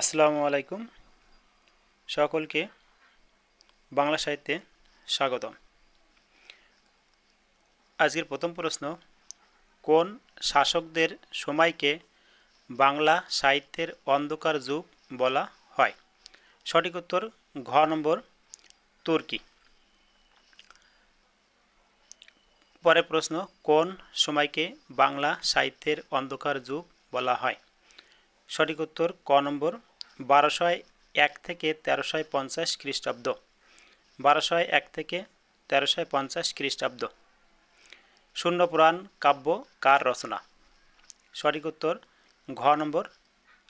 আসসালামু আলাইকুম সকলকে বাংলা সাহিত্যে স্বাগতম। আজকের প্রথম প্রশ্ন, কোন শাসকদের সময়কে বাংলা সাহিত্যের অন্ধকার যুগ বলা হয়? সঠিক উত্তর, ঘ নম্বর, তুর্কি। পরের প্রশ্ন, কোন সময়কে বাংলা সাহিত্যের অন্ধকার যুগ বলা হয়? সঠিক উত্তর ক নম্বর বারোশয় এক থেকে তেরোশয় পঞ্চাশ খ্রিস্টাব্দ। বারোশয় এক থেকে তেরোশয় পঞ্চাশ খ্রিস্টাব্দ। শূন্য পুরাণ, কাব্য, কার রচনা? সঠিক উত্তর ঘ নম্বর,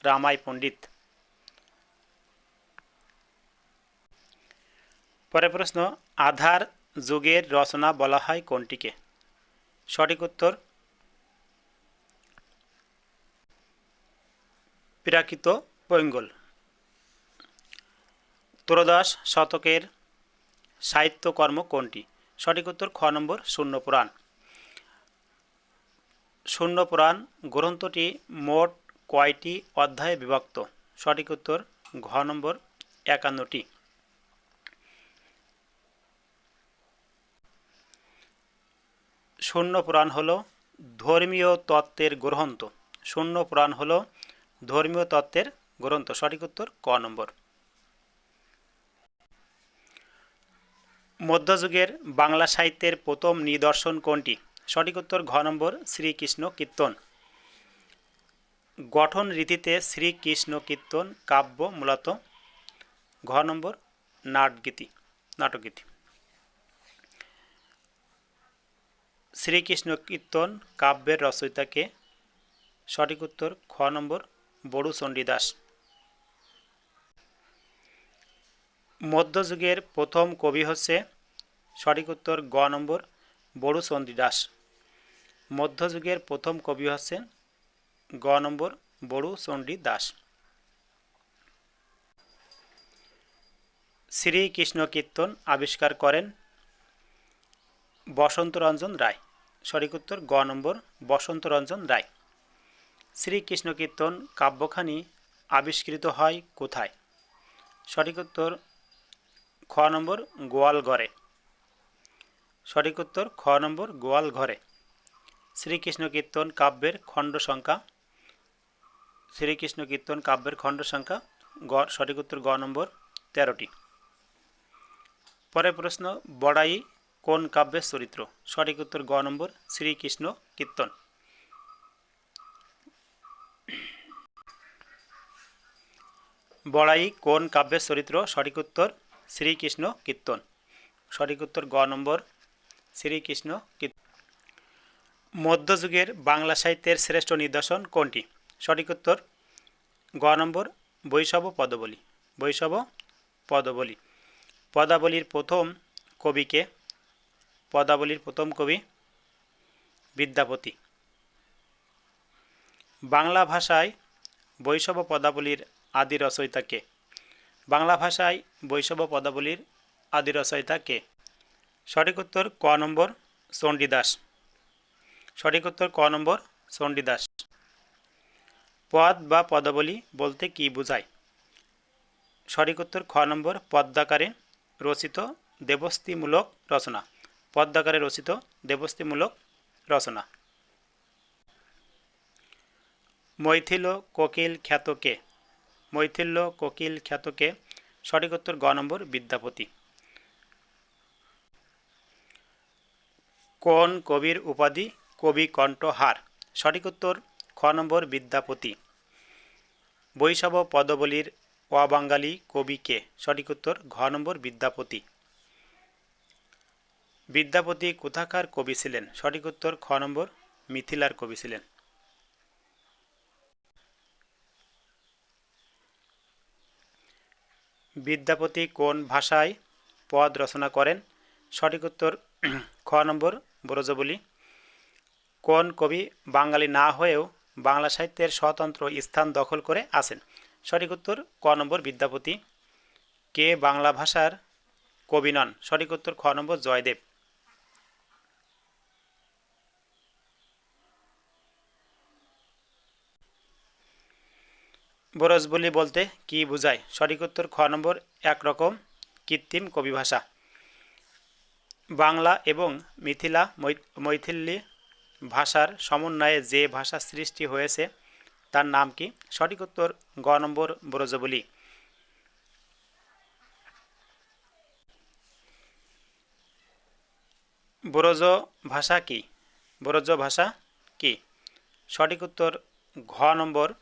রামাই পণ্ডিত। পরের প্রশ্ন, আধার যুগের রচনা বলা হয় কোনটিকে? সঠিক উত্তর প্রাকৃত পৈঙ্গল ত্রয়োদশ শতকের সাহিত্যকর্ম কোনটি? সঠিক উত্তর খ নম্বর শূন্য পুরাণ শূন্য পুরাণ গ্রন্থটি মোট কয়টি অধ্যায়ে বিভক্ত? সঠিক উত্তর ঘ নম্বর একান্নটি। শূন্য পুরাণ হল ধর্মীয় তত্ত্বের গ্রন্থ। শূন্য পুরাণ হল ধর্মীয় তত্ত্বের গ্রন্থ, সঠিক উত্তর ক নম্বর। মধ্যযুগের বাংলা সাহিত্যের প্রথম নিদর্শন কোনটি? সঠিক উত্তর ঘ নম্বর, শ্রীকৃষ্ণ কীর্তন। গঠন রীতিতে শ্রীকৃষ্ণ কীর্তন কাব্য মূলত। ঘ নম্বর, নাটগীতি, নাটকগীতি। শ্রীকৃষ্ণ কীর্তন কাব্যের রচয়িতাকে সঠিক উত্তর খ নম্বর বড়ু চণ্ডীদাস। মধ্যযুগের প্রথম কবি হচ্ছে সঠিক উত্তর গ নম্বর বড়ু চণ্ডীদাস। মধ্যযুগের প্রথম কবি হচ্ছেন গ নম্বর বড়ু চণ্ডী দাস শ্রীকৃষ্ণ কীর্তন আবিষ্কার করেন বসন্তরঞ্জন রায়। সঠিক উত্তর গ নম্বর বসন্তরঞ্জন রায়। শ্রীকৃষ্ণ কীর্তন কাব্যখানি আবিষ্কৃত হয় কোথায়? সঠিক উত্তর খ নম্বর গোয়ালঘরে। সঠিক উত্তর খ নম্বর গোয়ালঘরে। শ্রীকৃষ্ণ কীর্তন কাব্যের খণ্ড সংখ্যা। শ্রীকৃষ্ণ কীর্তন কাব্যের খণ্ড সংখ্যা গ, সঠিক উত্তর গ নম্বর তেরোটি। পরের প্রশ্ন, বড়াই কোন কাব্যের চরিত্র? সঠিক উত্তর গ নম্বর শ্রীকৃষ্ণ কীর্তন বড়াই কোন কাব্যের চরিত্র? সঠিক উত্তর, শ্রীকৃষ্ণ কীর্তন। সঠিক উত্তর গ নম্বর, শ্রীকৃষ্ণ কীর্তন। মধ্যযুগের বাংলা সাহিত্যের শ্রেষ্ঠ নিদর্শন কোনটি? সঠিক উত্তর, গ নম্বর বৈষব পদবলী। বৈষব পদবলী। পদাবলীর প্রথম কবিকে, পদাবলীর প্রথম কবি বিদ্যাপতি। বাংলা ভাষায় বৈষব পদাবলীর আদি রচয়িতা কে? বাংলা ভাষায় বৈষব পদাবলীর আদি রচয়িতা কে? সঠিক উত্তর ক নম্বর চণ্ডীদাস সঠিক উত্তর ক নম্বর চণ্ডীদাস পদ বা পদাবলী বলতে কি বোঝায়? সঠিক উত্তর খ নম্বর পদ্মাকারে রচিত দেবস্তিমূলক রচনা। পদ্মাকারে রচিত দেবস্তিমূলক রচনা। মৈথিল, কোকিল খ্যাতকে মৈথিল্য, কোকিল খ্যাতকে সঠিক উত্তর গ নম্বর বিদ্যাপতি। কোন কবির উপাধি কবি কণ্ঠহার সঠিক উত্তর খ নম্বর বিদ্যাপতি। বৈষব পদবলীর অবাঙ্গালী কবিকে সঠিক উত্তর ঘ নম্বর বিদ্যাপতি। বিদ্যাপতি কোথাকার কবি ছিলেন? সঠিক উত্তর খ নম্বর মিথিলার কবি ছিলেন। বিদ্যাপতি কোন ভাষায় পদ রচনা করেন? সঠিক উত্তর খ নম্বর ব্রজবলি। কোন কবি বাঙালি না হয়েও বাংলা সাহিত্যের স্বতন্ত্র স্থান দখল করে আছেন? সঠিক উত্তর ক নম্বর বিদ্যাপতি। কে বাংলা ভাষার কবি নন? সঠিক উত্তর খ নম্বর জয়দেব। বরজবলি বলতে কি বোঝায়? সঠিক উত্তর খ নম্বর, একরকম কৃত্রিম কবি ভাষা বাংলা এবং মিথিলা মই- মৈথিলি ভাষার সমন্বয়ে যে ভাষা সৃষ্টি হয়েছে, তার নাম কি? সঠিক উত্তর গ নম্বর ব্রজবলি ব্রজ ভাষা কি? ব্রজ ভাষা কি? সঠিক উত্তর ঘ নম্বর